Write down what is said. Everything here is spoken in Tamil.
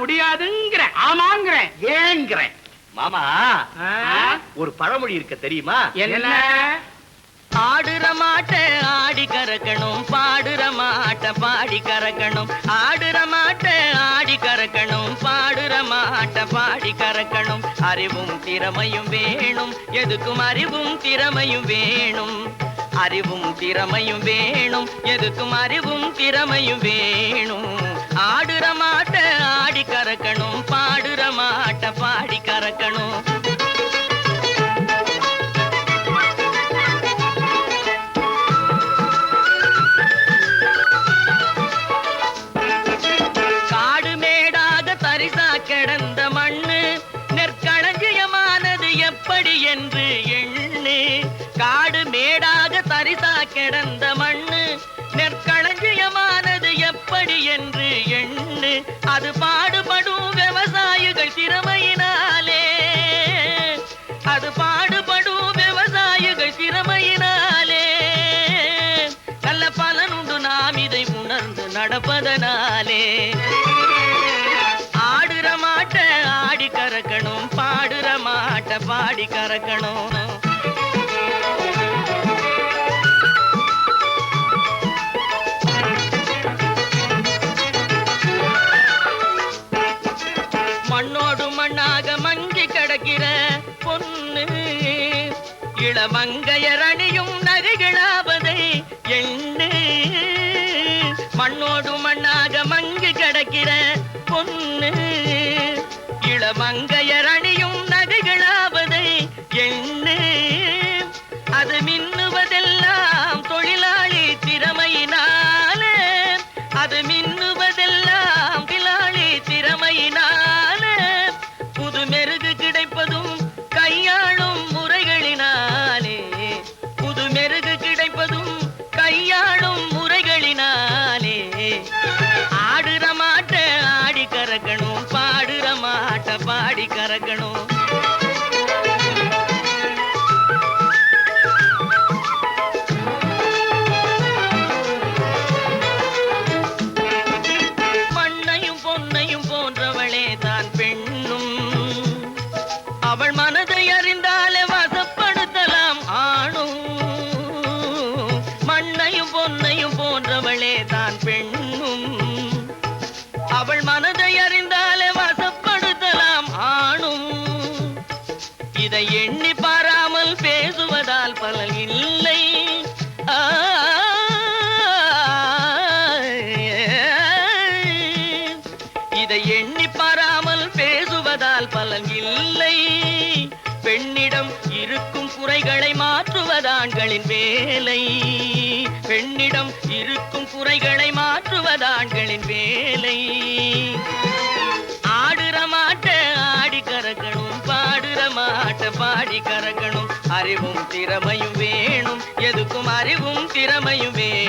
முடியாதுங்கிற ஆமாங்கிறேன். ஏங்கிறேன். மாமா ஒரு பழமொழி இருக்க தெரியுமா? என்ன? ஆடுற மாட்ட ஆடி கறக்கணும் பாடுற மாட்ட பாடி கறக்கணும். ஆடுற மாட்ட ஆடி கறக்கணும் பாடுற மாட்ட பாடி கறக்கணும். அறிவும் திறமையும் வேணும் எதுக்கும் அறிவும் திறமையும் வேணும். அறிவும் திறமையும் வேணும் எதுக்கும் அறிவும் திறமையும் வேணும். பாடி காடு மேடாக பரிசா கிடந்த மண்ணு நெற்களஞ்சியமானது எப்படி என்று எண்ணு. காடு மேடாத பரிசா கிடந்த மண்ணு நெற்களஞ்சியமானது எப்படி என்று எண்ணு. அது பா அதனாலே ஆடுற மாட்ட ஆடி கறக்கணும் பாடுற மாட்ட பாடி கறக்கணும். மண்ணோடு மண்ணாக மங்கி கிடக்கிற பொண்ணு இளமங்கையரணியும் நரிகளாவதை எண்ணே. மண்ணோடு மண்ணாக மங்கு கிடக்கிற பொண்ணு. பாடி இதை எண்ணி பாராமல் பேசுவதால் பலன் இல்லை. இதை எண்ணி பாராமல் பேசுவதால் பலன் இல்லை. பெண்ணிடம் இருக்கும் குறைகளை மாற்றுவதாண்களின் வேலை. அறிவும் திறமையும் வேணும். எதுக்கும் அறிவும் திறமையும் வேணும்